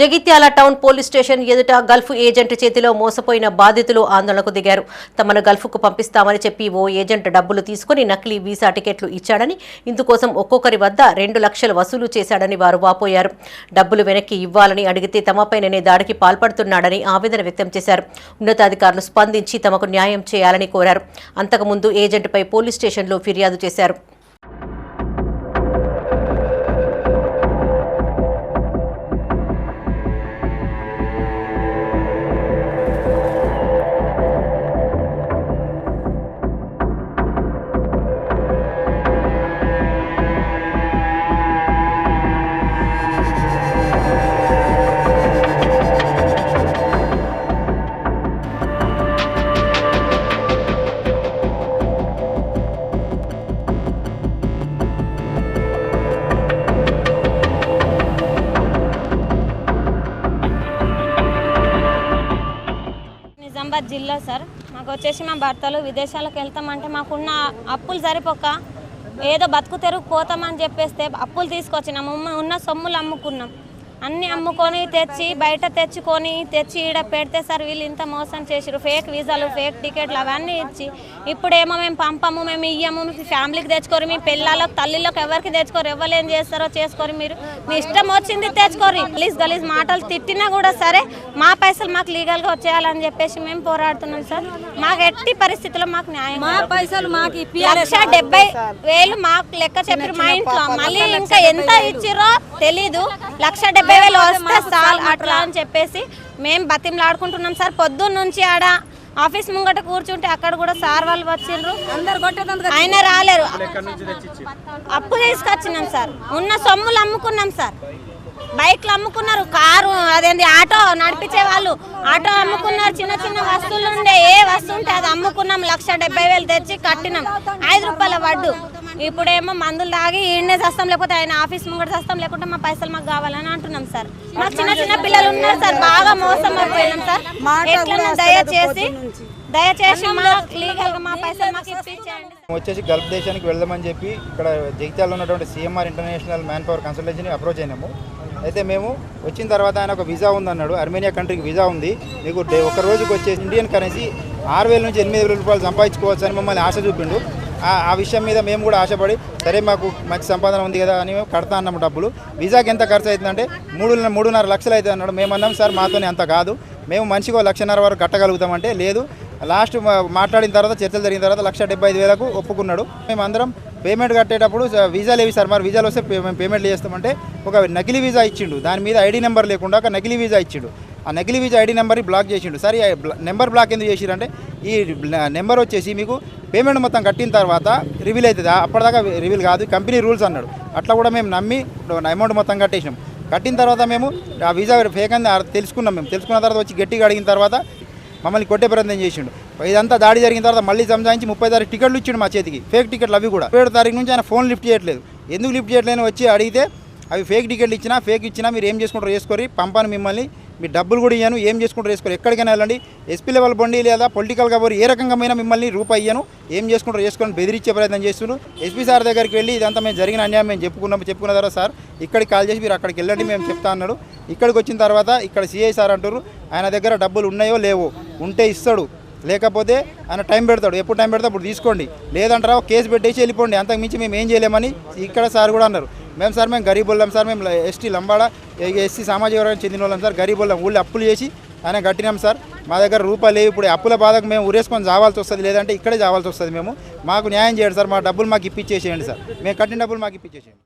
Jagtial town police station ఎదుట Gulf agent చేతిలో మోసపోయిన బాధితులు ఆందోళనకు దిగారు. తమను గల్ఫ్కు పంపిస్తామని చెప్పి ఓ ఏజెంట్ డబ్బులు తీసుకుని నకిలీ వీసా టికెట్లు ఇచ్చాడని ఇందుకోసం ఒక్కొక్కరి వద్ద రెండు లక్షలు వసూలు చేశాడని వారు వాపోయారు. డబ్బులు వెనక్కి ఇవ్వాలని అడిగితే తమపైననే దాడికి పాల్పడుతున్నాడని ఆవేదన వ్యక్తం చేశారు. ఉన్నతాధికారులు స్పందించి తమకు న్యాయం చేయాలని కోరారు. అంతకుముందు ఏజెంట్పై పోలీస్ స్టేషన్లో ఫిర్యాదు చేశారు. నిజామాబాద్ జిల్లా సార్. మాకు వచ్చేసి మా భర్తలు విదేశాలకు వెళ్తామంటే మాకున్న అప్పులు సరిపోక ఏదో బతుకు తెరుగు పోతామని చెప్పేస్తే అప్పులు తీసుకొచ్చినాము. ఉన్న- ఉన్న సొమ్ములు అమ్ముకున్నాం. అన్ని అమ్ముకొని తెచ్చి బయట తెచ్చుకొని తెచ్చి ఈడ పెడితే సార్ వీళ్ళు ఇంత మోసం చేసిరు ఫేక్ వీసాలు ఫేక్ టికెట్లు అవన్నీ ఇచ్చి ఇప్పుడేమో మేము పంపము మేము ఇయ్యము మీ ఫ్యామిలీకి తెచ్చుకోరు మీ పిల్లలకు తల్లిలకు ఎవరికి తెచ్చుకోరు ఎవరు ఏం చేస్తారో చేసుకోరు మీరు. మీ ఇష్టం వచ్చింది తెచ్చుకోరు. గలీజ్ గలీజ్ మాటలు తిట్టినా కూడా సరే మా పైసలు మాకు లీగల్గా వచ్చేయాలని చెప్పేసి మేము పోరాడుతున్నాం సార్. మాకు ఎట్టి పరిస్థితుల్లో మాకు న్యాయం మా పైసలు మాకు లక్ష డెబ్బై వేలు మాకు లెక్క చెప్పారు మా ఇంట్లో. మళ్ళీ ఇంకా ఎంత ఇచ్చిరో తెలీదు. లక్ష డెబ్బై వేలు వస్తే చాలు అట్లా అని చెప్పేసి మేము బతిమలాడుకుంటున్నాం సార్. పొద్దున్న నుంచి ఆడ ఆఫీస్ ముంగట కూర్చుంటే అక్కడ కూడా సార్ వాళ్ళు వచ్చిండ్రు. ఆయన రాలేరు. అప్పు తీసుకొచ్చినాం సార్. ఉన్న సొమ్ములు అమ్ముకున్నాం సార్. బైక్లు అమ్ముకున్నారు కారు అదేంటి ఆటో నడిపించే వాళ్ళు. ఆటో అమ్ముకున్నారు చిన్న చిన్న వస్తువులు ఉండే ఏ వస్తువు ఉంటే అది అమ్ముకున్నాం. లక్ష డెబ్బై వేలు తెచ్చి కట్టినాం. ఐదు రూపాయల వడ్డు. ఇప్పుడేమో మందులు తాగి ఈడనే చేస్తాం లేకపోతే ఆయన ఆఫీస్ ముంగట చేస్తాం లేకుంటే మా పైసలు మాకు కావాలని అంటున్నాం సార్. మాకు చిన్న చిన్న పిల్లలు ఉన్నారు సార్ బాగా మోసం అయిపోయినాం సార్. ఎట్లా దయచేసి దయచేసి మా లీగల్గా మా పైసలు మాకు ఇప్పించండి వచ్చేసి గల్ఫ్ దేశానికి వెళ్దామని చెప్పి ఇక్కడ జగిత్యాలలో ఉన్నటువంటి సిఎంఆర్ ఇంటర్నేషనల్ మ్యాన్ పవర్ కన్సల్టెన్సీని అప్రోచ్ అయినాము. అయితే మేము వచ్చిన తర్వాత ఆయన ఒక వీసా ఉందన్నాడు. అర్మేనియా కంట్రీకి వీసా ఉంది. మీకు డే ఒక రోజుకి వచ్చేసి ఇండియన్ కరెన్సీ ఆరు వేల నుంచి ఎనిమిది వేల రూపాయలు సంపాదించుకోవచ్చు అని మమ్మల్ని ఆశ చూపిండు. ఆ విషయం మీద మేము కూడా ఆశపడి సరే మాకు మంచి సంపాదన ఉంది కదా అని మేము కడతా అన్నాము డబ్బులు. వీసాకి ఎంత ఖర్చు అవుతుందంటే మూడు మూడున్నర లక్షలు అవుతుంది అన్నాడు. మేము అన్నాం సార్ మాతోనే అంత కాదు. మేము మనిషికి ఒక లక్షన్నర వరకు కట్టగలుగుతామంటే లేదు. లాస్ట్ మా- మాట్లాడిన తర్వాత చర్చలు జరిగిన తర్వాత లక్ష డెబ్బై ఐదు వేలకు ఒప్పుకున్నాడు. మేము అందరం పేమెంట్ కట్టేటప్పుడు వీజా లేవి సార్ మరి వీజాలు వస్తే మేము పేమెంట్లు చేస్తామంటే ఒక నకిలీ వీజా ఇచ్చిండు. దాని మీద ఐడి నెంబర్ లేకుండా ఒక నకిలీ వీజా ఇచ్చిండు. ఆ నకిలీ వీసా ఐడి నెంబర్ని బ్లాక్ చేసిండు. సరే నెంబర్ బ్లాక్ ఎందుకు చేసిరంటే ఈ నెంబర్ వచ్చేసి మీకు పేమెంట్ మొత్తం కట్టిన తర్వాత రివీల్ అవుతుంది అప్పటిదాకా రివీల్ కాదు కంపెనీ రూల్స్ అన్నాడు. అట్లా కూడా మేము నమ్మి అమౌంట్ మొత్తం కట్టేసినాం. కట్టిన తర్వాత మేము ఆ వీసా ఫేక్ అని తెలుసుకున్నాం మేము. తెలుసుకున్న తర్వాత వచ్చి గట్టిగా అడిగిన తర్వాత మమ్మల్ని కొట్టే ప్రయత్నం చేసిండు. ఇదంతా దాడి జరిగిన తర్వాత మళ్ళీ సంజాయించి ముప్పై తారీఖు టికెట్లు ఇచ్చిండు మా చేతికి. ఫేక్ టికెట్లు అవి కూడా. ఏడు తారీఖు నుంచి ఆయన ఫోన్ లిఫ్ట్ చేయట్లేదు. ఎందుకు లిఫ్ట్ చేయట్లేదు వచ్చి అడిగితే అవి ఫేక్ టికెట్లు ఇచ్చినా ఫేక్ ఇచ్చినా మీరు ఏం చేసుకుంటారో చేసుకొని పంపాను మిమ్మల్ని. మీ డబ్బులు కూడా ఇయ్యాను ఏం చేసుకుంటారు వేసుకోరు. ఎక్కడికైనా వెళ్ళండి. ఎస్పీ లెవెల్ బండి లేదా పొలిటికల్గా పోయి ఏ రకంగా మిమ్మల్ని రూపాయి ఏం చేసుకుంటారు చేసుకొని బెదిరించే ప్రయత్నం చేస్తున్నారు. ఎస్పీ సార్ దగ్గరికి వెళ్ళి ఇదంతా మేము జరిగిన అన్యాయం మేము చెప్పుకున్నాం చెప్పుకున్న తర్వాత సార్ ఇక్కడికి కాల్ చేసి మీరు అక్కడికి వెళ్ళండి మేము చెప్తా అన్నాడు. ఇక్కడికి వచ్చిన తర్వాత ఇక్కడ సిఐ సార్ అంటారు ఆయన దగ్గర డబ్బులు ఉన్నాయో లేవో ఉంటే ఇస్తాడు. లేకపోతే ఆయన టైం పెడతాడు. ఎప్పుడు టైం పెడతా అప్పుడు తీసుకోండి. లేదంటారా కేసు పెట్టేసి వెళ్ళిపోండి. అంతకుమించి మేము ఏం చేయలేమని ఇక్కడ సార్ కూడా అన్నారు. మేము సార్ మేము గరీబ్ వాళ్ళం సార్ మేము ఎస్టీ లంబాడ ఎస్సీ సామాజిక వర్గానికి చెందిన వాళ్ళం సార్ గరీబ్ వాళ్ళం. ఊళ్ళో అప్పులు చేసి ఆయన కట్టినాం సార్. మా దగ్గర రూపాయలు లేవు. ఇప్పుడు అప్పుల బాధకు మేము ఉరేసుకొని జావాల్సి వస్తుంది లేదంటే ఇక్కడే జావాల్సి వస్తుంది మేము. మాకు న్యాయం చేయండి సార్ మా డబ్బులు మాకు ఇప్పించేసేయండి సార్. మేము కట్టిన డబ్బులు మాకు ఇప్పించేసేయండి